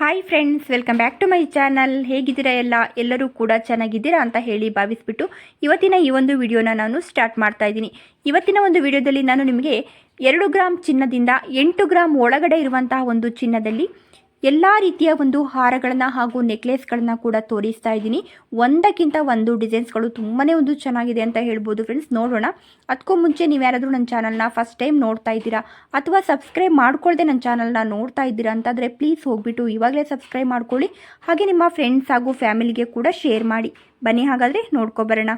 Hi friends welcome back to my channel ಹೇಗಿದ್ದೀರಾ ಎಲ್ಲ? ಎಲ್ಲರೂ ಕೂಡ ಚೆನ್ನಾಗಿದ್ದೀರಾ ಅಂತ ಹೇಳಿ ಭಾವಿಸ್ಬಿಟ್ಟು ಇವತ್ತಿನ ಈ ಒಂದು ವಿಡಿಯೋನ ನಾನು ಸ್ಟಾರ್ಟ್ ಮಾಡ್ತಾ ಇದ್ದೀನಿ. ಇವತ್ತಿನ ಒಂದು ವಿಡಿಯೋದಲ್ಲಿ ನಾನು ನಿಮಗೆ ಎರಡು ಗ್ರಾಮ್ ಚಿನ್ನದಿಂದ ಎಂಟು ಗ್ರಾಮ್ ಒಳಗಡೆ ಇರುವಂತಹ ಒಂದು ಚಿನ್ನದಲ್ಲಿ ಎಲ್ಲ ರೀತಿಯ ಒಂದು ಹಾರಗಳನ್ನು ಹಾಗೂ ನೆಕ್ಲೆಸ್ಗಳನ್ನ ಕೂಡ ತೋರಿಸ್ತಾ ಇದ್ದೀನಿ. ಒಂದಕ್ಕಿಂತ ಒಂದು ಡಿಸೈನ್ಸ್ಗಳು ತುಂಬಾ ಒಂದು ಚೆನ್ನಾಗಿದೆ ಅಂತ ಹೇಳ್ಬೋದು ಫ್ರೆಂಡ್ಸ್. ನೋಡೋಣ. ಅದಕ್ಕೂ ಮುಂಚೆ ನೀವು ಯಾರಾದರೂ ನನ್ನ ಚಾನಲ್ನ ಫಸ್ಟ್ ಟೈಮ್ ನೋಡ್ತಾ ಇದ್ದೀರಾ ಅಥವಾ ಸಬ್ಸ್ಕ್ರೈಬ್ ಮಾಡ್ಕೊಳ್ಳದೆ ನನ್ನ ಚಾನಲ್ನ ನೋಡ್ತಾ ಇದ್ದೀರಾ ಅಂತಂದರೆ ಪ್ಲೀಸ್ ಹೋಗ್ಬಿಟ್ಟು ಇವಾಗಲೇ ಸಬ್ಸ್ಕ್ರೈಬ್ ಮಾಡ್ಕೊಳ್ಳಿ. ಹಾಗೆ ನಿಮ್ಮ ಫ್ರೆಂಡ್ಸ್ ಹಾಗೂ ಫ್ಯಾಮಿಲಿಗೆ ಕೂಡ ಶೇರ್ ಮಾಡಿ. ಬನ್ನಿ ಹಾಗಾದರೆ ನೋಡ್ಕೊಬರೋಣ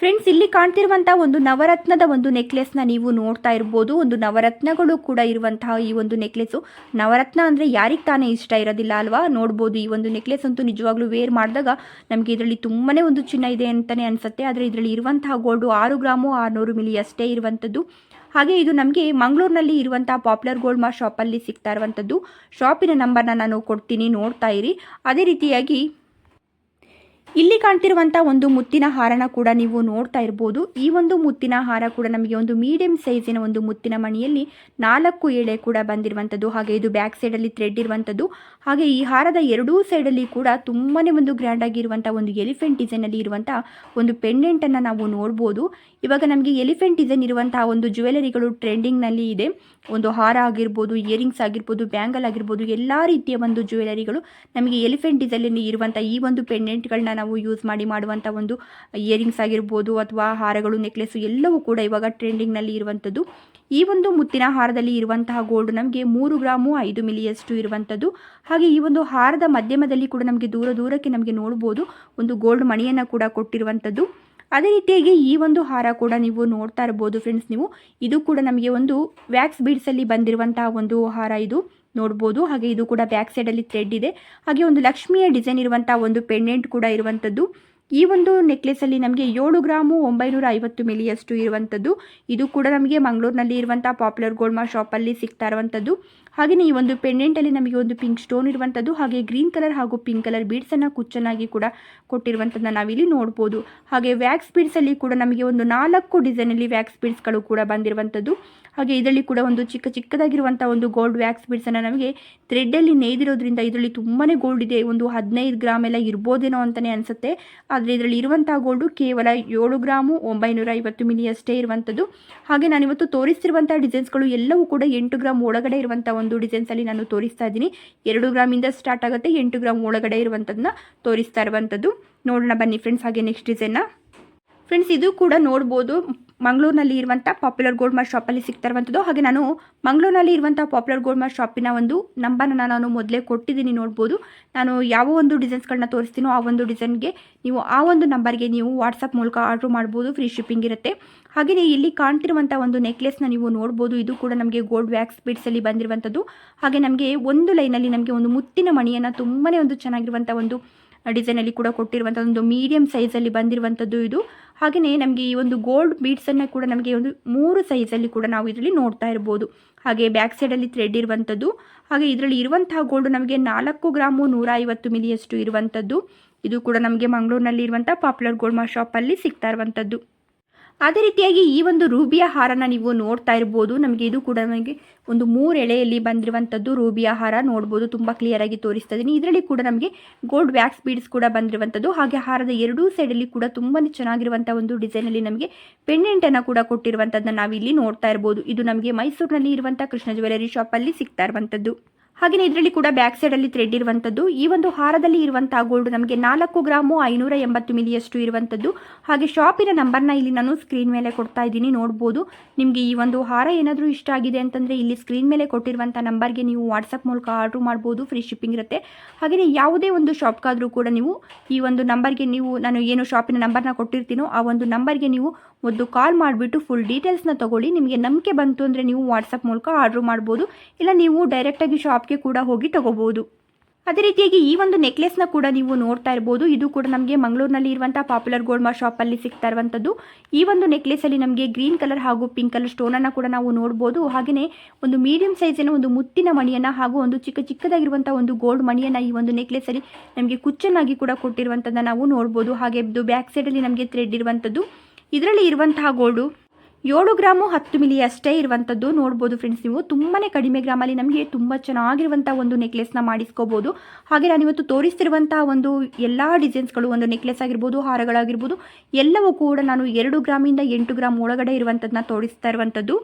ಫ್ರೆಂಡ್ಸ್ ಇಲ್ಲಿ ಕಾಣ್ತಿರುವಂತಹ ಒಂದು ನವರತ್ನದ ಒಂದು ನೆಕ್ಲೆಸ್ನ ನೀವು ನೋಡ್ತಾ ಇರ್ಬೋದು. ಒಂದು ನವರತ್ನಗಳು ಕೂಡ ಇರುವಂತಹ ಈ ಒಂದು ನೆಕ್ಲೆಸ್ ನವರತ್ನ ಅಂದರೆ ಯಾರಿಗೆ ತಾನೇ ಇಷ್ಟ ಇರೋದಿಲ್ಲ ಅಲ್ವಾ? ನೋಡ್ಬೋದು, ಈ ಒಂದು ನೆಕ್ಲೆಸ್ ಅಂತೂ ನಿಜವಾಗ್ಲೂ ವೇರ್ ಮಾಡಿದಾಗ ನಮಗೆ ಇದರಲ್ಲಿ ತುಂಬಾನೇ ಒಂದು ಚಿನ್ನ ಇದೆ ಅಂತಾನೆ ಅನ್ಸುತ್ತೆ. ಆದರೆ ಇದರಲ್ಲಿ ಇರುವಂತಹ ಗೋಲ್ಡು ಆರು ಗ್ರಾಮು ಆರುನೂರು ಮಿಲಿ ಅಷ್ಟೇ ಇರುವಂಥದ್ದು. ಹಾಗೆ ಇದು ನಮಗೆ ಮಂಗಳೂರಿನಲ್ಲಿ ಇರುವಂತಹ ಪಾಪ್ಯುಲರ್ ಗೋಲ್ಡ್ ಮಾ ಶಾಪಲ್ಲಿ ಸಿಗ್ತಾ ಇರುವಂಥದ್ದು. ಶಾಪಿನ ನಂಬರ್ನ ನಾನು ಕೊಡ್ತೀನಿ, ನೋಡ್ತಾ ಇರಿ. ಅದೇ ರೀತಿಯಾಗಿ ಇಲ್ಲಿ ಕಾಣ್ತಿರುವಂಥ ಒಂದು ಮುತ್ತಿನ ಹಾರನ ಕೂಡ ನೀವು ನೋಡ್ತಾ ಇರಬಹುದು ಈ ಒಂದು ಮುತ್ತಿನ ಹಾರ ಕೂಡ ನಮಗೆ ಒಂದು ಮೀಡಿಯಂ ಸೈಜಿನ ಒಂದು ಮುತ್ತಿನ ಮಣಿಯಲ್ಲಿ ನಾಲ್ಕು ಎಳೆ ಕೂಡ ಬಂದಿರುವಂತದ್ದು, ಹಾಗೆ ಇದು ಬ್ಯಾಕ್ ಸೈಡ್ ಅಲ್ಲಿ ಥ್ರೆಡ್ ಇರುವಂತದ್ದು. ಹಾಗೆ ಈ ಹಾರದ ಎರಡೂ ಅಲ್ಲಿ ಕೂಡ ತುಂಬಾನೇ ಒಂದು ಗ್ರ್ಯಾಂಡ್ ಆಗಿರುವಂತಹ ಒಂದು ಎಲಿಫೆಂಟ್ ಡಿಸೈನಲ್ಲಿ ಇರುವಂತಹ ಒಂದು ಪೆಂಡೆಂಟ್ ಅನ್ನ ನಾವು ನೋಡ್ಬೋದು. ಇವಾಗ ನಮಗೆ ಎಲಿಫೆಂಟ್ ಡಿಸೈನ್ ಇರುವಂತಹ ಒಂದು ಜ್ಯುವೆಲರಿಗಳು ಟ್ರೆಂಡಿಂಗ್ನಲ್ಲಿ ಇದೆ. ಒಂದು ಹಾರ ಆಗಿರ್ಬೋದು, ಇಯರಿಂಗ್ಸ್ ಆಗಿರ್ಬೋದು, ಬ್ಯಾಂಗಲ್ ಆಗಿರ್ಬೋದು, ಎಲ್ಲ ರೀತಿಯ ಒಂದು ಜ್ಯುವೆಲರಿಗಳು ನಮಗೆ ಎಲಿಫೆಂಟ್ ಡಿಸೈನಲ್ಲಿ ಇರುವಂಥ ಈ ಒಂದು ಪೆಂಡೆಂಟ್ಗಳನ್ನ ನಾವು ಯೂಸ್ ಮಾಡಿ ಮಾಡುವಂಥ ಒಂದು ಇಯರಿಂಗ್ಸ್ ಆಗಿರ್ಬೋದು ಅಥವಾ ಹಾರಗಳು ನೆಕ್ಲೆಸ್ಸು ಎಲ್ಲವೂ ಕೂಡ ಇವಾಗ ಟ್ರೆಂಡಿಂಗ್ನಲ್ಲಿ ಇರುವಂಥದ್ದು. ಈ ಒಂದು ಮುತ್ತಿನ ಹಾರದಲ್ಲಿ ಇರುವಂತಹ ಗೋಲ್ಡ್ ನಮಗೆ ಮೂರು ಗ್ರಾಮು ಐದು ಮಿಲಿಯಷ್ಟು ಇರುವಂಥದ್ದು. ಹಾಗೆ ಈ ಒಂದು ಹಾರದ ಮಧ್ಯಮದಲ್ಲಿ ಕೂಡ ನಮಗೆ ದೂರ ದೂರಕ್ಕೆ ನಮಗೆ ನೋಡ್ಬೋದು ಒಂದು ಗೋಲ್ಡ್ ಮಣಿಯನ್ನು ಕೂಡ ಕೊಟ್ಟಿರುವಂಥದ್ದು. ಅದೇ ರೀತಿಯಾಗಿ ಈ ಒಂದು ಹಾರ ಕೂಡ ನೀವು ನೋಡ್ತಾ ಇರ್ಬೋದು ಫ್ರೆಂಡ್ಸ್ ನೀವು. ಇದು ಕೂಡ ನಮಗೆ ಒಂದು ವ್ಯಾಕ್ಸ್ ಬೀಡ್ಸಲ್ಲಿ ಬಂದಿರುವಂತಹ ಒಂದು ಹಾರ ಇದು. ನೋಡ್ಬೋದು. ಹಾಗೆ ಇದು ಕೂಡ ಬ್ಯಾಕ್ ಸೈಡಲ್ಲಿ ಥ್ರೆಡ್ ಇದೆ. ಹಾಗೆ ಒಂದು ಲಕ್ಷ್ಮಿಯ ಡಿಸೈನ್ ಇರುವಂತಹ ಒಂದು ಪೆಂಡೆಂಟ್ ಕೂಡ ಇರುವಂಥದ್ದು. ಈ ಒಂದು ನೆಕ್ಲೆಸಲ್ಲಿ ನಮಗೆ ಏಳು ಗ್ರಾಮು ಒಂಬೈನೂರ ಐವತ್ತು ಮಿಲಿಯಷ್ಟು ಇರುವಂಥದ್ದು. ಇದು ಕೂಡ ನಮಗೆ ಮಂಗಳೂರಿನಲ್ಲಿ ಇರುವಂಥ ಪಾಪ್ಯುಲರ್ ಗೋಲ್ಮಾ ಶಾಪಲ್ಲಿ ಸಿಗ್ತಾ ಇರುವಂಥದ್ದು. ಹಾಗೆಯೇ ಈ ಒಂದು ಪೆಂಡೆಂಟಲ್ಲಿ ನಮಗೆ ಒಂದು ಪಿಂಕ್ ಸ್ಟೋನ್ ಇರುವಂಥದ್ದು, ಹಾಗೆ ಗ್ರೀನ್ ಕಲರ್ ಹಾಗೂ ಪಿಂಕ್ ಕಲರ್ ಬೀಡ್ಸನ್ನು ಕುಚ್ಚನಾಗಿ ಕೂಡ ಕೊಟ್ಟಿರುವಂಥದ್ದನ್ನ ನಾವಿಲ್ಲಿ ನೋಡ್ಬೋದು. ಹಾಗೆ ವ್ಯಾಕ್ಸ್ ಬೀಡ್ಸಲ್ಲಿ ಕೂಡ ನಮಗೆ ಒಂದು ನಾಲ್ಕು ಡಿಸೈನಲ್ಲಿ ವ್ಯಾಕ್ಸ್ ಬೀಡ್ಸ್ಗಳು ಕೂಡ ಬಂದಿರುವಂಥದ್ದು. ಹಾಗೆ ಇದರಲ್ಲಿ ಕೂಡ ಒಂದು ಚಿಕ್ಕ ಚಿಕ್ಕದಾಗಿರುವಂಥ ಒಂದು ಗೋಲ್ಡ್ ವ್ಯಾಕ್ಸ್ ಬೀಡ್ಸನ್ನು ನಮಗೆ ಥ್ರೆಡ್ಡಲ್ಲಿ ನೇಯ್ದಿರೋದ್ರಿಂದ ಇದರಲ್ಲಿ ತುಂಬಾ ಗೋಲ್ಡ್ ಇದೆ. ಒಂದು ಹದಿನೈದು ಗ್ರಾಮ್ ಎಲ್ಲ ಇರ್ಬೋದೇನೋ ಅಂತಲೇ ಅನಿಸುತ್ತೆ. ಆದರೆ ಇದರಲ್ಲಿ ಇರುವಂಥ ಗೋಲ್ಡು ಕೇವಲ ಏಳು ಗ್ರಾಮು ಒಂಬೈನೂರ ಐವತ್ತು ಮಿಲಿ ಅಷ್ಟೇ ಇರುವಂಥದ್ದು. ಹಾಗೆ ನಾನಿವತ್ತು ತೋರಿಸ್ತಿರುವಂಥ ಡಿಸೈನ್ಸ್ಗಳು ಎಲ್ಲವೂ ಕೂಡ ಎಂಟು ಗ್ರಾಮ್ ಒಳಗಡೆ ಇರುವಂಥ ಡಿಸೈನ್ಸಲ್ಲಿ ನಾನು ತೋರಿಸ್ತಾ ಇದ್ದೀನಿ. ಎರಡು ಗ್ರಾಮಿಂದ ಸ್ಟಾರ್ಟ್ ಆಗುತ್ತೆ, ಎಂಟು ಗ್ರಾಮ್ ಒಳಗಡೆ ಇರುವಂಥದ್ದನ್ನ ತೋರಿಸ್ತಾ ಇರುವಂಥದ್ದು ನೋಡೋಣ ಬನ್ನಿ ಫ್ರೆಂಡ್ಸ್ ಹಾಗೆ ನೆಕ್ಸ್ಟ್ ಡಿಸೈನ್ನ ಫ್ರೆಂಡ್ಸ್ ಇದು ಕೂಡ ನೋಡ್ಬೋದು. ಮಂಗಳೂರಿನಲ್ಲಿ ಇರುವಂಥ ಪಾಪ್ಯುಲರ್ ಗೋಲ್ಡ್ ಮಾರ್ ಶಾಪಲ್ಲಿ ಸಿಗ್ತಾ ಇರುವಂಥದ್ದು ಹಾಗೆ ನಾನು ಮಂಗಳೂರಿನಲ್ಲಿ ಇರುವಂಥ ಪಾಪ್ಯುಲರ್ ಗೋಲ್ಡ್ ಮಾರ್ ಶಾಪಿನ ಒಂದು ನಂಬರನ್ನು ನಾನು ಮೊದಲೇ ಕೊಟ್ಟಿದ್ದೀನಿ ನೋಡ್ಬೋದು. ನಾನು ಯಾವ ಒಂದು ಡಿಸೈನ್ಸ್ಗಳನ್ನ ತೋರಿಸ್ತೀನೋ ಆ ಒಂದು ಡಿಸೈನ್ಗೆ ನೀವು ಆ ಒಂದು ನಂಬರ್ಗೆ ನೀವು ವಾಟ್ಸಪ್ ಮೂಲಕ ಆರ್ಡ್ರ್ ಮಾಡ್ಬೋದು. ಫ್ರೀ ಶಿಪ್ಪಿಂಗ್ ಇರುತ್ತೆ. ಹಾಗೆಯೇ ಇಲ್ಲಿ ಕಾಣ್ತಿರುವಂಥ ಒಂದು ನೆಕ್ಲೆಸ್ನ ನೀವು ನೋಡ್ಬೋದು. ಇದು ಕೂಡ ನಮಗೆ ಗೋಲ್ಡ್ ವ್ಯಾಕ್ಸ್ ಬೀಡ್ಸಲ್ಲಿ ಬಂದಿರುವಂಥದ್ದು ಹಾಗೆ ನಮಗೆ ಒಂದು ಲೈನಲ್ಲಿ ನಮಗೆ ಒಂದು ಮುತ್ತಿನ ಮಣಿಯನ್ನು ತುಂಬಾ ಒಂದು ಚೆನ್ನಾಗಿರುವಂಥ ಒಂದು ಡಿಸೈನಲ್ಲಿ ಕೂಡ ಕೊಟ್ಟಿರುವಂಥ ಒಂದು ಮೀಡಿಯಮ್ ಸೈಜಲ್ಲಿ ಬಂದಿರುವಂಥದ್ದು ಇದು. ಹಾಗೆಯೇ ನಮಗೆ ಈ ಒಂದು ಗೋಲ್ಡ್ ಬೀಡ್ಸನ್ನು ಕೂಡ ನಮಗೆ ಒಂದು ಮೂರು ಸೈಜಲ್ಲಿ ಕೂಡ ನಾವು ಇದರಲ್ಲಿ ನೋಡ್ತಾ ಇರ್ಬೋದು. ಹಾಗೆ ಬ್ಯಾಕ್ ಸೈಡಲ್ಲಿ ಥ್ರೆಡ್ ಇರುವಂಥದ್ದು ಹಾಗೆ ಇದರಲ್ಲಿ ಇರುವಂತಹ ಗೋಲ್ಡ್ ನಮಗೆ ನಾಲ್ಕು ಗ್ರಾಮು ನೂರ ಐವತ್ತು ಮಿಲಿಯಷ್ಟು ಇರುವಂಥದ್ದು ಇದು ಕೂಡ ನಮಗೆ ಮಂಗಳೂರಿನಲ್ಲಿ ಇರುವಂಥ ಪಾಪ್ಯುಲರ್ ಗೋಲ್ಡ್ ಮಾ ಶಾಪಲ್ಲಿ ಸಿಗ್ತಾ ಇರುವಂಥದ್ದು ಅದೇ ರೀತಿಯಾಗಿ ಈ ಒಂದು ರೂಬಿಯ ಹಾರನ ನೀವು ನೋಡ್ತಾ ಇರ್ಬೋದು. ನಮಗೆ ಇದು ಕೂಡ ನಮಗೆ ಒಂದು ಮೂರು ಎಳೆಯಲ್ಲಿ ಬಂದಿರುವಂಥದ್ದು ರೂಬಿಯ ಹಾರ. ನೋಡ್ಬೋದು, ತುಂಬ ಕ್ಲಿಯರಾಗಿ ತೋರಿಸ್ತಾ ಇದ್ದೀನಿ. ಇದರಲ್ಲಿ ಕೂಡ ನಮಗೆ ಗೋಲ್ಡ್ ವ್ಯಾಕ್ಸ್ ಬೀಡ್ಸ್ ಕೂಡ ಬಂದಿರುವಂಥದ್ದು. ಹಾಗೆ ಹಾರದ ಎರಡೂ ಸೈಡಲ್ಲಿ ಕೂಡ ತುಂಬಾ ಚೆನ್ನಾಗಿರುವಂಥ ಒಂದು ಡಿಸೈನಲ್ಲಿ ನಮಗೆ ಪೆಂಡೆಂಟನ್ನು ಕೂಡ ಕೊಟ್ಟಿರುವಂಥದ್ದನ್ನ ನಾವಿಲ್ಲಿ ನೋಡ್ತಾ ಇರ್ಬೋದು. ಇದು ನಮಗೆ ಮೈಸೂರಿನಲ್ಲಿ ಇರುವಂಥ ಕೃಷ್ಣ ಜ್ಯುವೆಲರಿ ಶಾಪಲ್ಲಿ ಸಿಗ್ತಾ ಇರುವಂಥದ್ದು. ಹಾಗೆಯೇ ಇದರಲ್ಲಿ ಕೂಡ ಬ್ಯಾಕ್ ಸೈಡಲ್ಲಿ ಥ್ರೆಡ್ ಇರುವಂಥದ್ದು ಈ ಒಂದು ಹಾರದಲ್ಲಿ ಇರುವಂತಹ ಗೋಲ್ಡ್ ನಮಗೆ ನಾಲ್ಕು ಗ್ರಾಮು ಐನೂರ ಎಂಬತ್ತು ಮಿಲಿಯಷ್ಟು ಇರುವಂಥದ್ದು ಹಾಗೆ ಶಾಪಿನ ನಂಬರ್ನ ಇಲ್ಲಿ ನಾನು ಸ್ಕ್ರೀನ್ ಮೇಲೆ ಕೊಡ್ತಾ ಇದ್ದೀನಿ, ನೋಡ್ಬೋದು. ನಿಮಗೆ ಈ ಒಂದು ಹಾರ ಏನಾದರೂ ಇಷ್ಟ ಆಗಿದೆ ಅಂತಂದರೆ ಇಲ್ಲಿ ಸ್ಕ್ರೀನ್ ಮೇಲೆ ಕೊಟ್ಟಿರುವಂಥ ನಂಬರ್ಗೆ ನೀವು ವಾಟ್ಸಪ್ ಮೂಲಕ ಆರ್ಡ್ರ್ ಮಾಡ್ಬೋದು ಫ್ರೀ ಶಿಪ್ಪಿಂಗ್ ಇರುತ್ತೆ. ಹಾಗೆಯೇ ಯಾವುದೇ ಒಂದು ಶಾಪ್ಗಾದರೂ ಕೂಡ ನೀವು ಈ ಒಂದು ನಂಬರ್ಗೆ ನೀವು, ನಾನು ಏನು ಶಾಪಿನ ನಂಬರ್ನ ಕೊಟ್ಟಿರ್ತೀನೋ ಆ ಒಂದು ನಂಬರ್ಗೆ ನೀವು ಒಂದು ಕಾಲ್ ಮಾಡಿಬಿಟ್ಟು ಫುಲ್ ಡೀಟೇಲ್ಸ್ನ ತೊಗೊಳ್ಳಿ. ನಿಮಗೆ ನಂಬಿಕೆ ಬಂತು ಅಂದರೆ ನೀವು ವಾಟ್ಸಪ್ ಮೂಲಕ ಆರ್ಡ್ರ್ ಮಾಡ್ಬೋದು. ಇಲ್ಲ ನೀವು ಡೈರೆಕ್ಟಾಗಿ ಶಾಪ್ಗೆ ಕೂಡ ಹೋಗಿ ತಗೋಬೋದು. ಅದೇ ರೀತಿಯಾಗಿ ಈ ಒಂದು ನೆಕ್ಲೆಸ್ನ ಕೂಡ ನೀವು ನೋಡ್ತಾ ಇರ್ಬೋದು. ಇದು ಕೂಡ ನಮಗೆ ಮಂಗಳೂರಿನಲ್ಲಿ ಇರುವಂಥ ಪಾಪ್ಯುಲರ್ ಗೋಲ್ಡ್ ಮಾರ್ ಶಾಪಲ್ಲಿ ಸಿಗ್ತಾ ಇರುವಂಥದ್ದು. ಈ ಒಂದು ನೆಕ್ಲೆಸಲ್ಲಿ ನಮಗೆ ಗ್ರೀನ್ ಕಲರ್ ಹಾಗೂ ಪಿಂಕ್ ಕಲರ್ ಸ್ಟೋನನ್ನು ಕೂಡ ನಾವು ನೋಡ್ಬೋದು. ಹಾಗೆಯೇ ಒಂದು ಮೀಡಿಯಂ ಸೈಜಿನ ಒಂದು ಮುತ್ತಿನ ಮಣಿಯನ್ನು ಹಾಗೂ ಒಂದು ಚಿಕ್ಕ ಚಿಕ್ಕದಾಗಿರುವಂಥ ಒಂದು ಗೋಲ್ಡ್ ಮಣಿಯನ್ನು ಈ ಒಂದು ನೆಕ್ಲೆಸಲ್ಲಿ ನಮಗೆ ಕುಚ್ಚನ್ನಾಗಿ ಕೂಡ ಕೊಟ್ಟಿರುವಂಥದ್ದನ್ನು ನಾವು ನೋಡ್ಬೋದು. ಹಾಗೆ ಇದು ಬ್ಯಾಕ್ ಸೈಡಲ್ಲಿ ನಮಗೆ ಥ್ರೆಡ್ ಇರುವಂಥದ್ದು. ಇದರಲ್ಲಿ ಇರುವಂತಹ ಗೋಲ್ಡು ಏಳು ಗ್ರಾಮು ಹತ್ತು ಮಿಲಿ ಅಷ್ಟೇ ಇರುವಂಥದ್ದು ನೋಡ್ಬೋದು ಫ್ರೆಂಡ್ಸ್ ನೀವು. ತುಂಬಾ ಕಡಿಮೆ ಗ್ರಾಮಲ್ಲಿ ನಮಗೆ ತುಂಬ ಚೆನ್ನಾಗಿರುವಂಥ ಒಂದು ನೆಕ್ಲೆಸ್ನ ಮಾಡಿಸ್ಕೋಬೋದು. ಹಾಗೆ ನಾನು ಇವತ್ತು ತೋರಿಸ್ತಿರುವಂಥ ಒಂದು ಎಲ್ಲ ಡಿಸೈನ್ಸ್ಗಳು ಒಂದು ನೆಕ್ಲೆಸ್ ಆಗಿರ್ಬೋದು, ಹಾರಗಳಾಗಿರ್ಬೋದು, ಎಲ್ಲವೂ ಕೂಡ ನಾನು ಎರಡು ಗ್ರಾಮಿಂದ ಎಂಟು ಗ್ರಾಮ್ ಒಳಗಡೆ ಇರುವಂಥದ್ದನ್ನ ತೋರಿಸ್ತಾ ಇರುವಂಥದ್ದು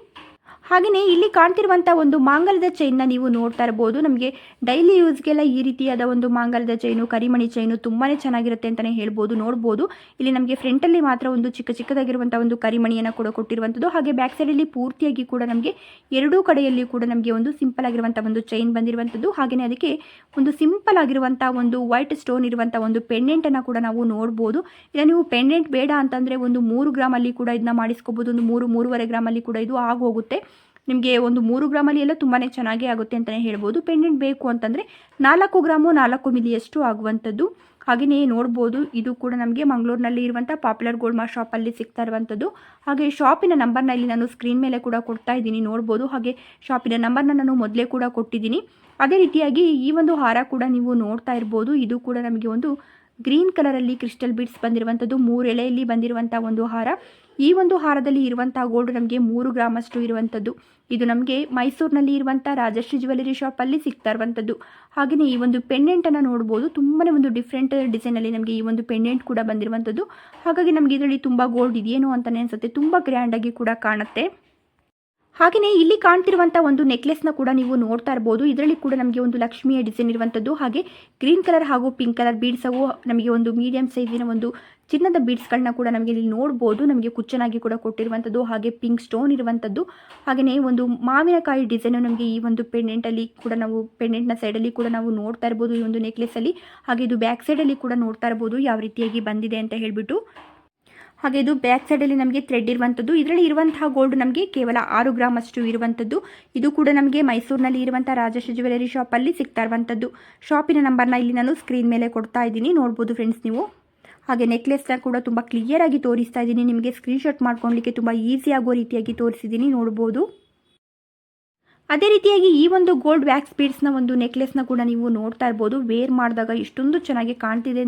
ಹಾಗೆಯೇ ಇಲ್ಲಿ ಕಾಣ್ತಿರುವಂಥ ಒಂದು ಮಾಂಗಲ್ಯದ ಚೈನ್ನ ನೀವು ನೋಡ್ತಾ ಇರ್ಬೋದು. ನಮಗೆ ಡೈಲಿ ಯೂಸ್ಗೆಲ್ಲ ಈ ರೀತಿಯಾದ ಒಂದು ಮಾಂಗಲ್ಯದ ಚೈನು ಕರಿಮಣಿ ಚೈನು ತುಂಬಾ ಚೆನ್ನಾಗಿರುತ್ತೆ ಅಂತಲೇ ಹೇಳ್ಬೋದು, ನೋಡ್ಬೋದು. ಇಲ್ಲಿ ನಮಗೆ ಫ್ರಂಟಲ್ಲಿ ಮಾತ್ರ ಒಂದು ಚಿಕ್ಕ ಚಿಕ್ಕದಾಗಿರುವಂಥ ಒಂದು ಕರಿಮಣಿಯನ್ನು ಕೂಡ ಕೊಟ್ಟಿರುವಂಥದ್ದು ಹಾಗೆ ಬ್ಯಾಕ್ ಸೈಡಲ್ಲಿ ಪೂರ್ತಿಯಾಗಿ ಕೂಡ ನಮಗೆ ಎರಡೂ ಕಡೆಯಲ್ಲಿ ಕೂಡ ನಮಗೆ ಒಂದು ಸಿಂಪಲ್ ಆಗಿರುವಂಥ ಒಂದು ಚೈನ್ ಬಂದಿರುವಂಥದ್ದು ಹಾಗೆಯೇ ಅದಕ್ಕೆ ಒಂದು ಸಿಂಪಲ್ ಆಗಿರುವಂಥ ಒಂದು ವೈಟ್ ಸ್ಟೋನ್ ಇರುವಂಥ ಒಂದು ಪೆಂಡೆಂಟನ್ನು ಕೂಡ ನಾವು ನೋಡ್ಬೋದು. ಇಲ್ಲ, ನೀವು ಪೆಂಡೆಂಟ್ ಬೇಡ ಅಂತಂದರೆ ಒಂದು ಮೂರು ಗ್ರಾಮಲ್ಲಿ ಕೂಡ ಇದನ್ನ ಮಾಡಿಸ್ಕೋಬೋದು. ಒಂದು ಮೂರು, ಮೂರುವರೆ ಗ್ರಾಮಲ್ಲಿ ಕೂಡ ಇದು ಆಗೋಗುತ್ತೆ. ನಿಮಗೆ ಒಂದು ಮೂರು ಗ್ರಾಮಲ್ಲಿ ಎಲ್ಲ ತುಂಬಾ ಚೆನ್ನಾಗಿ ಆಗುತ್ತೆ ಅಂತಲೇ ಹೇಳ್ಬೋದು. ಪೆಂಡೆಂಟ್ ಬೇಕು ಅಂತಂದರೆ ನಾಲ್ಕು ಗ್ರಾಮು ನಾಲ್ಕು ಮಿಲಿಯಷ್ಟು ಆಗುವಂಥದ್ದು. ಹಾಗೆಯೇ ನೋಡ್ಬೋದು, ಇದು ಕೂಡ ನಮಗೆ ಮಂಗಳೂರಿನಲ್ಲಿ ಇರುವಂಥ ಪಾಪ್ಯುಲರ್ ಗೋಲ್ಡ್ ಮಾರ್ ಶಾಪಲ್ಲಿ ಸಿಗ್ತಾ ಇರುವಂಥದ್ದು. ಹಾಗೆ ಶಾಪಿನ ನಂಬರ್ನ ಇಲ್ಲಿ ನಾನು ಸ್ಕ್ರೀನ್ ಮೇಲೆ ಕೂಡ ಕೊಡ್ತಾ ಇದ್ದೀನಿ, ನೋಡ್ಬೋದು. ಹಾಗೆ ಶಾಪಿನ ನಂಬರ್ನ ನಾನು ಮೊದಲೇ ಕೂಡ ಕೊಟ್ಟಿದ್ದೀನಿ. ಅದೇ ರೀತಿಯಾಗಿ ಈ ಒಂದು ಹಾರ ಕೂಡ ನೀವು ನೋಡ್ತಾ ಇರ್ಬೋದು. ಇದು ಕೂಡ ನಮಗೆ ಒಂದು ಗ್ರೀನ್ ಕಲರಲ್ಲಿ ಕ್ರಿಸ್ಟಲ್ ಬೀಡ್ಸ್ ಬಂದಿರುವಂಥದ್ದು. ಮೂರು ಎಳೆಯಲ್ಲಿ ಬಂದಿರುವಂಥ ಒಂದು ಹಾರ. ಈ ಒಂದು ಹಾರದಲ್ಲಿ ಇರುವಂಥ ಗೋಲ್ಡ್ ನಮಗೆ ಮೂರು ಗ್ರಾಮಷ್ಟು ಇರುವಂಥದ್ದು. ಇದು ನಮಗೆ ಮೈಸೂರಿನಲ್ಲಿ ಇರುವಂಥ ರಾಜಶ್ರೀ ಜ್ಯುವೆಲರಿ ಶಾಪಲ್ಲಿ ಸಿಗ್ತಾ ಇರುವಂಥದ್ದು. ಹಾಗೆಯೇ ಈ ಒಂದು ಪೆಂಡೆಂಟನ್ನು ನೋಡ್ಬೋದು. ತುಂಬಾ ಒಂದು ಡಿಫ್ರೆಂಟ್ ಡಿಸೈನಲ್ಲಿ ನಮಗೆ ಈ ಒಂದು ಪೆಂಡೆಂಟ್ ಕೂಡ ಬಂದಿರುವಂಥದ್ದು. ಹಾಗಾಗಿ ನಮಗೆ ಇದರಲ್ಲಿ ತುಂಬ ಗೋಲ್ಡ್ ಇದೆಯೇನೋ ಅಂತಲೇ ಅನಿಸುತ್ತೆ. ತುಂಬ ಗ್ರ್ಯಾಂಡಾಗಿ ಕೂಡ ಕಾಣುತ್ತೆ. ಹಾಗೆಯೇ ಇಲ್ಲಿ ಕಾಣ್ತಿರುವಂಥ ಒಂದು ನೆಕ್ಲೆಸ್ನ ಕೂಡ ನೀವು ನೋಡ್ತಾ ಇರ್ಬೋದು. ಇದರಲ್ಲಿ ಕೂಡ ನಮಗೆ ಒಂದು ಲಕ್ಷ್ಮಿಯ ಡಿಸೈನ್ ಇರುವಂಥದ್ದು ಹಾಗೆ ಗ್ರೀನ್ ಕಲರ್ ಹಾಗೂ ಪಿಂಕ್ ಕಲರ್ ಬೀಡ್ಸವು ನಮಗೆ ಒಂದು ಮೀಡಿಯಂ ಸೈಜಿನ ಒಂದು ಚಿನ್ನದ ಬೀಡ್ಸ್ಗಳನ್ನ ಕೂಡ ನಮಗೆ ಇಲ್ಲಿ ನೋಡ್ಬೋದು. ನಮಗೆ ಕುಚ್ಚನಾಗಿ ಕೂಡ ಕೊಟ್ಟಿರುವಂಥದ್ದು ಹಾಗೆ ಪಿಂಕ್ ಸ್ಟೋನ್ ಇರುವಂಥದ್ದು ಹಾಗೆಯೇ ಒಂದು ಮಾವಿನಕಾಯಿ ಡಿಸೈನು ನಮಗೆ ಈ ಒಂದು ಪೆಂಡೆಂಟಲ್ಲಿ ಕೂಡ ನಾವು ಪೆಂಡೆಂಟ್ನ ಸೈಡಲ್ಲಿ ಕೂಡ ನಾವು ನೋಡ್ತಾ ಇರ್ಬೋದು ಈ ಒಂದು ನೆಕ್ಲೆಸಲ್ಲಿ ಹಾಗೆ ಇದು ಬ್ಯಾಕ್ ಸೈಡಲ್ಲಿ ಕೂಡ ನೋಡ್ತಾ ಇರ್ಬೋದು. ಯಾವ ರೀತಿಯಾಗಿ ಬಂದಿದೆ ಅಂತ ಹೇಳಿಬಿಟ್ಟು. ಹಾಗೆ ಇದು ಬ್ಯಾಕ್ ಸೈಡಲ್ಲಿ ನಮಗೆ ಥ್ರೆಡ್ ಇರುವಂಥದ್ದು ಇದರಲ್ಲಿ ಇರುವಂತಹ ಗೋಲ್ಡ್ ನಮಗೆ ಕೇವಲ ಆರು ಗ್ರಾಮ್ ಅಷ್ಟು ಇರುವಂಥದ್ದು ಇದು ಕೂಡ ನಮಗೆ ಮೈಸೂರಿನಲ್ಲಿ ಇರುವಂಥ ರಾಜಶ್ರೀ ಜ್ಯುವೆಲರಿ ಶಾಪಲ್ಲಿ ಸಿಗ್ತಾ ಇರುವಂಥದ್ದು ಶಾಪಿನ ನಂಬರ್ನ ಇಲ್ಲಿ ನಾನು ಸ್ಕ್ರೀನ್ ಮೇಲೆ ಕೊಡ್ತಾ ಇದ್ದೀನಿ. ನೋಡ್ಬೋದು ಫ್ರೆಂಡ್ಸ್ ನೀವು. ಹಾಗೆ ನೆಕ್ಲೆಸ್ನ ಕೂಡ ತುಂಬ ಕ್ಲಿಯರಾಗಿ ತೋರಿಸ್ತಾ ಇದ್ದೀನಿ. ನಿಮಗೆ ಸ್ಕ್ರೀನ್ಶಾಟ್ ಮಾಡ್ಕೊಳ್ಲಿಕ್ಕೆ ತುಂಬ ಈಸಿ ಆಗೋ ರೀತಿಯಾಗಿ ತೋರಿಸಿದ್ದೀನಿ. ನೋಡ್ಬೋದು. ಅದೇ ರೀತಿಯಾಗಿ ಈ ಒಂದು ಗೋಲ್ಡ್ ವ್ಯಾಕ್ಸ್ ಬೀಡ್ಸ್ನ ಒಂದು ನೆಕ್ಲೆಸ್ನ ಕೂಡ ನೀವು ನೋಡ್ತಾ ಇರ್ಬೋದು. ವೇರ್ ಮಾಡಿದಾಗ ಇಷ್ಟೊಂದು ಚೆನ್ನಾಗಿ ಕಾಣ್ತಿದೆ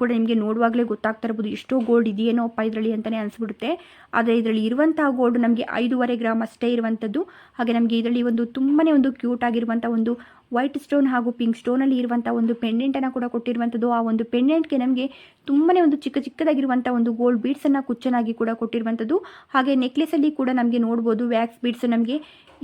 ಕೂಡ ನಿಮಗೆ ನೋಡುವಾಗಲೇ ಗೊತ್ತಾಗ್ತಾ ಇರ್ಬೋದು, ಎಷ್ಟೋ ಗೋಲ್ಡ್ ಇದೆಯೇನೋ ಅಪ್ಪ ಇದರಲ್ಲಿ ಅಂತಲೇ ಅನಿಸ್ಬಿಡುತ್ತೆ. ಆದರೆ ಇದರಲ್ಲಿ ಇರುವಂತಹ ಗೋಲ್ಡ್ ನಮಗೆ ಐದೂವರೆ ಗ್ರಾಮ್ ಅಷ್ಟೇ ಇರುವಂಥದ್ದು ಹಾಗೆ ನಮಗೆ ಇದರಲ್ಲಿ ಒಂದು ತುಂಬಾ ಒಂದು ಕ್ಯೂಟ್ ಆಗಿರುವಂಥ ಒಂದು ವೈಟ್ ಸ್ಟೋನ್ ಹಾಗೂ ಪಿಂಕ್ ಸ್ಟೋನಲ್ಲಿ ಇರುವಂಥ ಒಂದು ಪೆಂಡೆಂಟನ್ನು ಕೂಡ ಕೊಟ್ಟಿರುವಂಥದ್ದು ಆ ಒಂದು ಪೆಂಡೆಂಟ್ಗೆ ನಮಗೆ ತುಂಬಾ ಒಂದು ಚಿಕ್ಕ ಚಿಕ್ಕದಾಗಿರುವಂಥ ಒಂದು ಗೋಲ್ಡ್ ಬೀಡ್ಸನ್ನು ಕುಚ್ಚನಾಗಿ ಕೂಡ ಕೊಟ್ಟಿರುವಂಥದ್ದು ಹಾಗೆ ನೆಕ್ಲೆಸಲ್ಲಿ ಕೂಡ ನಮಗೆ ನೋಡ್ಬೋದು ವ್ಯಾಕ್ಸ್ ಬೀಡ್ಸ್ ನಮಗೆ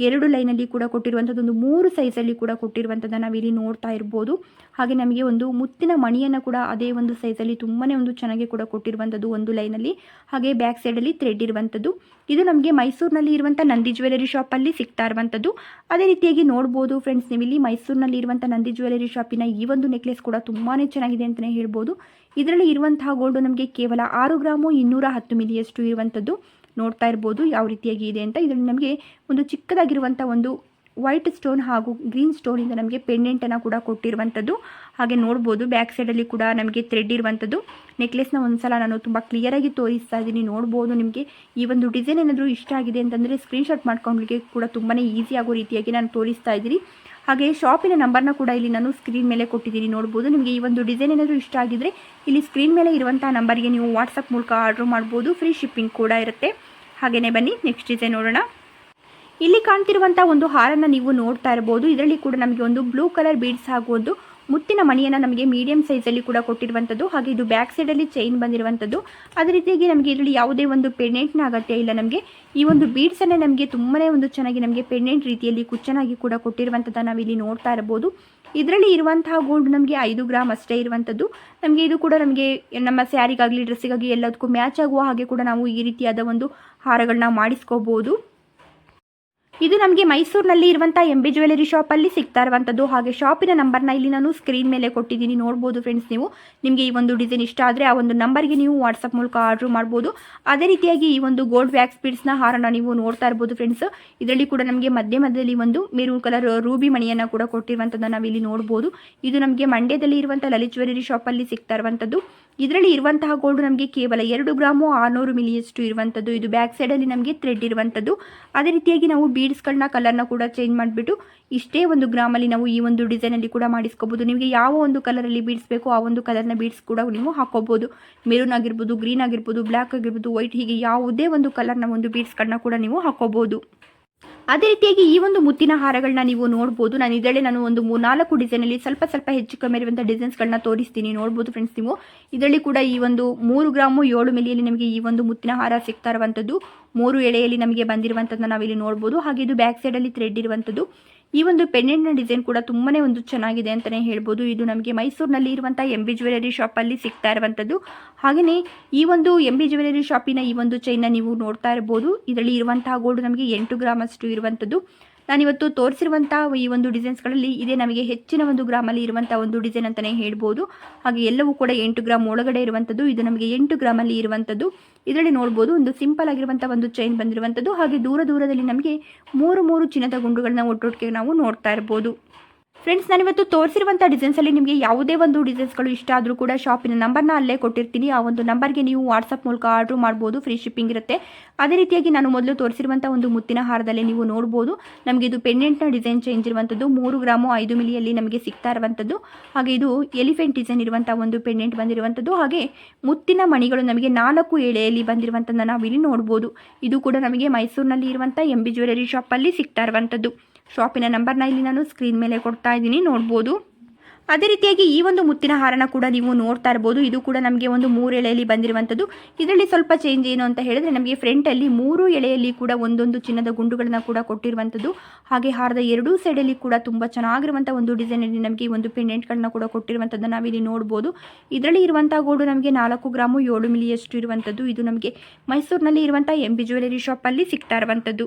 ಎರಡು ಲೈನಲ್ಲಿ ಕೂಡ ಕೊಟ್ಟಿರುವಂಥದ್ದು ಒಂದು ಮೂರು ಸೈಜಲ್ಲಿ ಕೂಡ ಕೊಟ್ಟಿರುವಂಥದ್ದನ್ನು ನಾವಿಲ್ಲಿ ನೋಡ್ತಾ ಇರ್ಬೋದು. ಹಾಗೆ ನಮಗೆ ಒಂದು ಮುತ್ತಿನ ಮಣಿಯನ್ನು ಕೂಡ ಅದೇ ಒಂದು ಸೈಜಲ್ಲಿ ತುಂಬಾ ಒಂದು ಚೆನ್ನಾಗಿ ಕೂಡ ಕೊಟ್ಟಿರುವಂಥದ್ದು ಒಂದು ಲೈನಲ್ಲಿ ಹಾಗೆ ಬ್ಯಾಕ್ ಸೈಡಲ್ಲಿ ಥ್ರೆಡ್ ಇರುವಂಥದ್ದು ಇದು ನಮಗೆ ಮೈಸೂರಿನಲ್ಲಿ ಇರುವಂಥ ನಂದಿ ಜ್ಯುವೆಲರಿ ಶಾಪಲ್ಲಿ ಸಿಗ್ತಾ ಇರುವಂಥದ್ದು ಅದೇ ರೀತಿಯಾಗಿ ನೋಡ್ಬೋದು ಫ್ರೆಂಡ್ಸ್ ನೀವು ಇಲ್ಲಿ ಮೈಸೂರಿನಲ್ಲಿ ಇರುವಂಥ ನಂದಿ ಜ್ಯುವೆಲರಿ ಶಾಪಿನ ಈ ಒಂದು ನೆಕ್ಲೆಸ್ ಕೂಡ ತುಂಬಾ ಚೆನ್ನಾಗಿದೆ ಅಂತಲೇ ಹೇಳ್ಬೋದು. ಇದರಲ್ಲಿ ಇರುವಂತಹ ಗೋಲ್ಡು ನಮಗೆ ಕೇವಲ ಆರು ಗ್ರಾಮು ಇನ್ನೂರ ಹತ್ತು ಮಿಲಿಯಷ್ಟು ಇರುವಂಥದ್ದು ನೋಡ್ತಾ ಇರ್ಬೋದು ಯಾವ ರೀತಿಯಾಗಿ ಇದೆ ಅಂತ. ಇದರಲ್ಲಿ ನಮಗೆ ಒಂದು ಚಿಕ್ಕದಾಗಿರುವಂಥ ಒಂದು ವೈಟ್ ಸ್ಟೋನ್ ಹಾಗೂ ಗ್ರೀನ್ ಸ್ಟೋನಿಂದ ನಮಗೆ ಪೆಂಡೆಂಟನ್ನು ಕೂಡ ಕೊಟ್ಟಿರುವಂಥದ್ದು ಹಾಗೆ ನೋಡ್ಬೋದು ಬ್ಯಾಕ್ ಸೈಡಲ್ಲಿ ಕೂಡ ನಮಗೆ ಥ್ರೆಡ್ ಇರುವಂಥದ್ದು ನೆಕ್ಲೆಸ್ನ ಒಂದು ಸಲ ನಾನು ತುಂಬ ಕ್ಲಿಯರಾಗಿ ತೋರಿಸ್ತಾ ಇದ್ದೀನಿ. ನೋಡ್ಬೋದು ನಿಮಗೆ ಈ ಒಂದು ಡಿಸೈನ್ ಏನಾದರೂ ಇಷ್ಟ ಆಗಿದೆ ಅಂತಂದರೆ ಸ್ಕ್ರೀನ್ಶಾಟ್ ಮಾಡ್ಕೊಳ್ಳಿಕ್ಕೆ ಕೂಡ ತುಂಬಾ ಈಸಿ ಆಗೋ ರೀತಿಯಾಗಿ ನಾನು ತೋರಿಸ್ತಾ ಇದ್ದೀನಿ. ಹಾಗೆ ಶಾಪಿನ ನಂಬರ್ನ ಕೂಡ ಇಲ್ಲಿ ನಾನು ಸ್ಕ್ರೀನ್ ಮೇಲೆ ಕೊಟ್ಟಿದ್ದೀನಿ. ನೋಡ್ಬೋದು ನಿಮಗೆ ಈ ಒಂದು ಡಿಸೈನ್ ಏನಾದರೂ ಇಷ್ಟ ಆಗಿದ್ರೆ ಇಲ್ಲಿ ಸ್ಕ್ರೀನ್ ಮೇಲೆ ಇರುವಂಥ ನಂಬರ್ಗೆ ನೀವು ವಾಟ್ಸಪ್ ಮೂಲಕ ಆರ್ಡ್ರ್ ಮಾಡ್ಬೋದು. ಫ್ರೀ ಶಿಪ್ಪಿಂಗ್ ಕೂಡ ಇರುತ್ತೆ. ಹಾಗೆಯೇ ಬನ್ನಿ ನೆಕ್ಸ್ಟ್ ಡಿಸೈನ್ ನೋಡೋಣ. ಇಲ್ಲಿ ಕಾಣ್ತಿರುವಂತಹ ಒಂದು ಹಾರನ್ನ ನೀವು ನೋಡ್ತಾ ಇರಬಹುದು ಇದರಲ್ಲಿ ಕೂಡ ನಮಗೆ ಒಂದು ಬ್ಲೂ ಕಲರ್ ಬೀಡ್ಸ್ ಹಾಗೂ ಒಂದು ಮುತ್ತಿನ ಮಣಿಯನ್ನ ನಮಗೆ ಮೀಡಿಯಂ ಅಲ್ಲಿ ಕೂಡ ಕೊಟ್ಟಿರುವಂತದ್ದು. ಹಾಗೆ ಇದು ಬ್ಯಾಕ್ ಸೈಡ್ ಅಲ್ಲಿ ಚೈನ್ ಬಂದಿರುವಂತದ್ದು. ಅದೇ ರೀತಿಯಾಗಿ ನಮಗೆ ಇದರಲ್ಲಿ ಯಾವುದೇ ಒಂದು ಪೆಂಡೆಂಟ್ನ ಅಗತ್ಯ ಇಲ್ಲ ನಮಗೆ. ಈ ಒಂದು ಬೀಡ್ಸ್ ಬೀಡ್ಸನ್ನೇ ನಮಗೆ ತುಂಬಾನೇ ಒಂದು ಚೆನ್ನಾಗಿ ನಮಗೆ ಪೆಂಡೆಂಟ್ ರೀತಿಯಲ್ಲಿ ಕುಚ್ಚನಾಗಿ ಕೂಡ ಕೊಟ್ಟಿರುವಂತದ ನಾವು ಇಲ್ಲಿ ನೋಡ್ತಾ ಇರಬಹುದು ಇದರಲ್ಲಿ ಇರುವಂತಹ ಗೋಲ್ಡ್ ನಮಗೆ ಐದು ಗ್ರಾಮ್ ಅಷ್ಟೇ ಇರುವಂತದ್ದು. ನಮಗೆ ಇದು ಕೂಡ ನಮಗೆ ನಮ್ಮ ಸ್ಯಾರಿಗಾಗಲಿ ಡ್ರೆಸ್ಸಿಗಾಗಿ ಎಲ್ಲದಕ್ಕೂ ಮ್ಯಾಚ್ ಆಗುವ ಹಾಗೆ ಕೂಡ ನಾವು ಈ ರೀತಿಯಾದ ಒಂದು ಹಾರಗಳನ್ನ ಮಾಡಿಸ್ಕೋಬೋದು. ಇದು ನಮಗೆ ಮೈಸೂರಿನಲ್ಲಿ ಇರುವಂಥ ಎಂ ಬಿ ಜ್ಯುವೆಲರಿ ಶಾಪಲ್ಲಿ ಸಿಗ್ತಾ ಇರುವಂಥದ್ದು ಹಾಗೆ ಶಾಪಿನ ನಂಬರ್ನ ಇಲ್ಲಿ ನಾನು ಸ್ಕ್ರೀನ್ ಮೇಲೆ ಕೊಟ್ಟಿದ್ದೀನಿ. ನೋಡ್ಬೋದು ಫ್ರೆಂಡ್ಸ್ ನೀವು. ನಿಮಗೆ ಈ ಒಂದು ಡಿಸೈನ್ ಇಷ್ಟ ಆದರೆ ಆ ಒಂದು ನಂಬರ್ಗೆ ನೀವು ವಾಟ್ಸಪ್ ಮೂಲಕ ಆರ್ಡ್ರ್ ಮಾಡ್ಬೋದು. ಅದೇ ರೀತಿಯಾಗಿ ಈ ಒಂದು ಗೋಲ್ಡ್ ವ್ಯಾಕ್ಸ್ ಬೀಡ್ಸ್ನ ಹಾರನ ನೀವು ನೋಡ್ತಾ ಇರ್ಬೋದು ಫ್ರೆಂಡ್ಸ್ ಇದರಲ್ಲಿ ಕೂಡ ನಮಗೆ ಮಧ್ಯ ಮಧ್ಯದಲ್ಲಿ ಒಂದು ಮೇರೂನ್ ಕಲರ್ ರೂಬಿ ಮಣಿಯನ್ನು ಕೂಡ ಕೊಟ್ಟಿರುವಂಥದ್ದನ್ನು ನಾವಿಲ್ಲಿ ನೋಡ್ಬೋದು. ಇದು ನಮಗೆ ಮಂಡ್ಯದಲ್ಲಿ ಇರುವಂಥ ಲಲಿತ್ ಜ್ಯುವೆಲರಿ ಶಾಪಲ್ಲಿ ಸಿಗ್ತಾ ಇರುವಂಥದ್ದು ಇದರಲ್ಲಿ ಇರುವಂತಹ ಗೋಲ್ಡ್ ನಮಗೆ ಕೇವಲ ಎರಡು ಗ್ರಾಮು ಆರುನೂರು ಮಿಲಿಯಷ್ಟು ಇರುವಂಥದ್ದು ಇದು ಬ್ಯಾಕ್ ಸೈಡಲ್ಲಿ ನಮಗೆ ಥ್ರೆಡ್ ಇರುವಂಥದ್ದು ಅದೇ ರೀತಿಯಾಗಿ ನಾವು ಬೀಡ್ಸ್ಗಳನ್ನ ಕಲರ್ನ ಕೂಡ ಚೇಂಜ್ ಮಾಡಿಬಿಟ್ಟು ಇಷ್ಟೇ ಒಂದು ಗ್ರಾಮಲ್ಲಿ ನಾವು ಈ ಒಂದು ಡಿಸೈನಲ್ಲಿ ಕೂಡ ಮಾಡಿಸ್ಕೋಬೋದು. ನಿಮಗೆ ಯಾವ ಒಂದು ಕಲರಲ್ಲಿ ಬೀಡ್ಸ್ ಬೇಕೋ ಆ ಒಂದು ಕಲರ್ನ ಬೀಡ್ಸ್ ಕೂಡ ನೀವು ಹಾಕೋಬೋದು ಮೆರೂನ್ ಆಗಿರ್ಬೋದು ಗ್ರೀನ್ ಆಗಿರ್ಬೋದು ಬ್ಲ್ಯಾಕ್ ಆಗಿರ್ಬೋದು ವೈಟ್ ಹೀಗೆ ಯಾವುದೇ ಒಂದು ಕಲರ್ನ ಒಂದು ಬೀಡ್ಸ್ಗಳನ್ನ ಕೂಡ ನೀವು ಹಾಕೋಬೋದು ಅದೇ ರೀತಿಯಾಗಿ ಈ ಒಂದು ಮುತ್ತಿನ ಹಾರಗಳನ್ನ ನೀವು ನೋಡಬಹುದು ನಾನು ಇದರಲ್ಲಿ ನಾನು ಒಂದು ನಾಲ್ಕು ಡಿಸೈನ್ ಅಲ್ಲಿ ಸ್ವಲ್ಪ ಸ್ವಲ್ಪ ಹೆಚ್ಚು ಕಮ್ಮಿ ಇರುವಂಥ ಡಿಸೈನ್ಸ್ಗಳನ್ನ ತೋರಿಸ್ತೀನಿ. ನೋಡಬಹುದು ಫ್ರೆಂಡ್ಸ್ ನೀವು. ಇದರಲ್ಲಿ ಕೂಡ ಈ ಒಂದು ಮೂರು ಗ್ರಾಮು ಏಳು ಮಿಲಿಯಲ್ಲಿ ನಿಮಗೆ ಈ ಒಂದು ಮುತ್ತಿನ ಹಾರ ಸಿಗ್ತಾ ಇರುವಂಥದ್ದು ಮೂರು ಎಳೆಯಲ್ಲಿ ನಮಗೆ ಬಂದಿರುವಂಥದ್ದನ್ನ ನಾವಿಲ್ಲಿ ನೋಡ್ಬೋದು. ಹಾಗೆ ಇದು ಬ್ಯಾಕ್ ಸೈಡಲ್ಲಿ ಥ್ರೆಡ್ ಇರುವಂಥದ್ದು. ಈ ಒಂದು ಪೆಂಡೆಂಟ್ನ ಡಿಸೈನ್ ಕೂಡ ತುಂಬಾ ಒಂದು ಚೆನ್ನಾಗಿದೆ ಅಂತಲೇ ಹೇಳ್ಬೋದು. ಇದು ನಮಗೆ ಮೈಸೂರಿನಲ್ಲಿ ಇರುವಂಥ ಎಂ ಬಿ ಜ್ಯುವೆಲರಿ ಶಾಪಲ್ಲಿ ಸಿಗ್ತಾ ಇರುವಂಥದ್ದು. ಹಾಗೆಯೇ ಈ ಒಂದು ಎಂ ಬಿ ಜ್ಯುವೆಲರಿ ಶಾಪಿನ ಈ ಒಂದು ಚೈನ್ನ ನೀವು ನೋಡ್ತಾ ಇರ್ಬೋದು. ಇದರಲ್ಲಿ ಇರುವಂತಹ ಗೋಲ್ಡ್ ನಮಗೆ ಎಂಟು ಗ್ರಾಮ್ ಅಷ್ಟು ಇರುವಂಥದ್ದು. ನಾನಿವತ್ತು ತೋರಿಸಿರುವಂಥ ಈ ಒಂದು ಡಿಸೈನ್ಸ್ಗಳಲ್ಲಿ ಇದೇ ನಮಗೆ ಹೆಚ್ಚಿನ ಒಂದು ಗ್ರಾಮಲ್ಲಿ ಇರುವಂಥ ಒಂದು ಡಿಸೈನ್ ಅಂತಲೇ ಹೇಳ್ಬೋದು. ಹಾಗೆ ಎಲ್ಲವೂ ಕೂಡ ಎಂಟು ಗ್ರಾಮ್ ಒಳಗಡೆ ಇರುವಂಥದ್ದು ಇದು ನಮಗೆ ಎಂಟು ಗ್ರಾಮಲ್ಲಿ ಇರುವಂಥದ್ದು ಇದರಲ್ಲಿ ನೋಡ್ಬೋದು ಒಂದು ಸಿಂಪಲ್ ಆಗಿರುವಂಥ ಒಂದು ಚೈನ್ ಬಂದಿರುವಂಥದ್ದು ಹಾಗೆ ದೂರ ದೂರದಲ್ಲಿ ನಮಗೆ ಮೂರು ಮೂರು ಚಿನ್ನದ ಗುಂಡುಗಳನ್ನ ಒಟ್ಟೊಟ್ಟಿಗೆ ನಾವು ನೋಡ್ತಾ ಇರ್ಬೋದು. ಫ್ರೆಂಡ್ಸ್ ನಾನಿವತ್ತು ತೋರಿಸಿರುವಂಥ ಡಿಸೈನ್ಸಲ್ಲಿ ನಿಮಗೆ ಯಾವುದೇ ಒಂದು ಡಿಸೈನ್ಸ್ಗಳು ಇಷ್ಟ ಆದರೂ ಕೂಡ ಶಾಪಿನ ನಂಬರ್ನ ಅಲ್ಲೇ ಕೊಟ್ಟಿರ್ತೀನಿ. ಆ ಒಂದು ನಂಬರ್ಗೆ ನೀವು ವಾಟ್ಸಪ್ ಮೂಲಕ ಆರ್ಡ್ರ್ ಮಾಡ್ಬೋದು ಫ್ರೀ ಶಿಪ್ಪಿಂಗ್ ಇರುತ್ತೆ. ಅದೇ ರೀತಿಯಾಗಿ ನಾನು ಮೊದಲು ತೋರಿಸಿರುವಂಥ ಒಂದು ಮುತ್ತಿನ ಹಾರದಲ್ಲಿ ನೀವು ನೋಡ್ಬೋದು. ನಮಗೆ ಇದು ಪೆಂಡೆಂಟ್ನ ಡಿಸೈನ್ ಚೇಂಜ್ ಇರುವಂಥದ್ದು ಮೂರು ಗ್ರಾಮು ಐದು ಮಿಲಿಯಲ್ಲಿ ನಮಗೆ ಸಿಗ್ತಾ ಇರುವಂಥದ್ದು ಹಾಗೆ ಇದು ಎಲಿಫೆಂಟ್ ಡಿಸೈನ್ ಇರುವಂಥ ಒಂದು ಪೆಂಡೆಂಟ್ ಬಂದಿರುವಂಥದ್ದು ಹಾಗೆ ಮುತ್ತಿನ ಮಣಿಗಳು ನಮಗೆ ನಾಲ್ಕು ಎಳೆಯಲ್ಲಿ ಬಂದಿರುವಂಥದ್ದನ್ನು ಇಲ್ಲಿ ನೋಡ್ಬೋದು. ಇದು ಕೂಡ ನಮಗೆ ಮೈಸೂರಿನಲ್ಲಿ ಇರುವಂಥ ಎಂ ಬಿ ಜ್ಯುವೆಲರಿ ಶಾಪಲ್ಲಿ ಸಿಗ್ತಾ ಇರುವಂಥದ್ದು ಶಾಪಿನ ನಂಬರ್ನ ಇಲ್ಲಿ ನಾನು ಸ್ಕ್ರೀನ್ ಮೇಲೆ ಕೊಡ್ತಾ ಇದ್ದೀನಿ, ನೋಡ್ಬೋದು. ಅದೇ ರೀತಿಯಾಗಿ ಈ ಒಂದು ಮುತ್ತಿನ ಹಾರನ ಕೂಡ ನೀವು ನೋಡ್ತಾ ಇರ್ಬೋದು. ಇದು ಕೂಡ ನಮಗೆ ಒಂದು ಮೂರು ಎಳೆಯಲ್ಲಿ ಬಂದಿರುವಂಥದ್ದು. ಇದರಲ್ಲಿ ಸ್ವಲ್ಪ ಚೇಂಜ್ ಏನು ಅಂತ ಹೇಳಿದ್ರೆ ನಮಗೆ ಫ್ರಂಟಲ್ಲಿ ಮೂರು ಎಳೆಯಲ್ಲಿ ಕೂಡ ಒಂದೊಂದು ಚಿನ್ನದ ಗುಂಡುಗಳನ್ನ ಕೂಡ ಕೊಟ್ಟಿರುವಂಥದ್ದು. ಹಾಗೆ ಹಾರದ ಎರಡೂ ಸೈಡಲ್ಲಿ ಕೂಡ ತುಂಬ ಚೆನ್ನಾಗಿರುವಂಥ ಒಂದು ಡಿಸೈನಲ್ಲಿ ನಮಗೆ ಒಂದು ಪೆಂಡೆಂಟ್ಗಳನ್ನ ಕೂಡ ಕೊಟ್ಟಿರುವಂಥದ್ದನ್ನು ನಾವಿಲ್ಲಿ ನೋಡ್ಬೋದು. ಇದರಲ್ಲಿ ಇರುವಂಥ ಗೋಡು ನಮಗೆ ನಾಲ್ಕು ಗ್ರಾಮು ಏಳು ಮಿಲಿಯಷ್ಟು ಇರುವಂಥದ್ದು. ಇದು ನಮಗೆ ಮೈಸೂರಿನಲ್ಲಿ ಇರುವಂಥ ಎಂ ಬಿ ಜ್ಯುವೆಲರಿ ಶಾಪಲ್ಲಿ ಸಿಗ್ತಾ ಇರುವಂಥದ್ದು.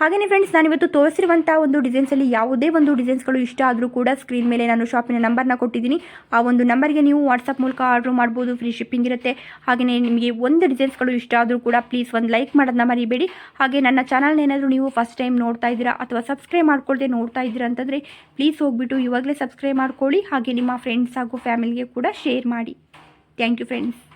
ಹಾಗೆಯೇ ಫ್ರೆಂಡ್ಸ್ ನಾನಿವತ್ತು ತೋರಿಸಿರುವಂಥ ಒಂದು ಡಿಸೈನ್ಸಲ್ಲಿ ಯಾವುದೇ ಒಂದು ಡಿಸೈನ್ಸ್ಗಳು ಇಷ್ಟ ಆದರೂ ಕೂಡ ಸ್ಕ್ರೀನ್ ಮೇಲೆ ನಾನು ಶಾಪಿನ ನಂಬರ್ನ ಕೊಟ್ಟಿದ್ದೀನಿ. ಆ ಒಂದು ನಂಬರ್ಗೆ ನೀವು ವಾಟ್ಸಪ್ ಮೂಲಕ ಆರ್ಡ್ರ್ ಮಾಡ್ಬೋದು ಫ್ರೀ ಶಿಪ್ಪಿಂಗ್ ಇರುತ್ತೆ. ಹಾಗೆಯೇ ನಿಮಗೆ ಒಂದು ಡಿಸೈನ್ಸ್ಗಳು ಇಷ್ಟ ಆದರೂ ಕೂಡ ಪ್ಲೀಸ್ ಒಂದು ಲೈಕ್ ಮಾಡೋದನ್ನ ಮರಿಬೇಡಿ. ಹಾಗೆ ನನ್ನ ಚಾನಲ್ನ ಏನಾದರೂ ನೀವು ಫಸ್ಟ್ ಟೈಮ್ ನೋಡ್ತಾ ಇದ್ದೀರಾ ಅಥವಾ ಸಬ್ಸ್ಕ್ರೈಬ್ ಮಾಡ್ಕೊಳ್ದೆ ನೋಡ್ತಾ ಇದ್ದೀರಾ ಅಂತಂದರೆ ಪ್ಲೀಸ್ ಹೋಗ್ಬಿಟ್ಟು ಇವಾಗಲೇ ಸಬ್ಸ್ಕ್ರೈಬ್ ಮಾಡ್ಕೊಳ್ಳಿ. ಹಾಗೆ ನಿಮ್ಮ ಫ್ರೆಂಡ್ಸ್ ಹಾಗೂ ಫ್ಯಾಮಿಲಿಗೆ ಕೂಡ ಶೇರ್ ಮಾಡಿ. Thank you friends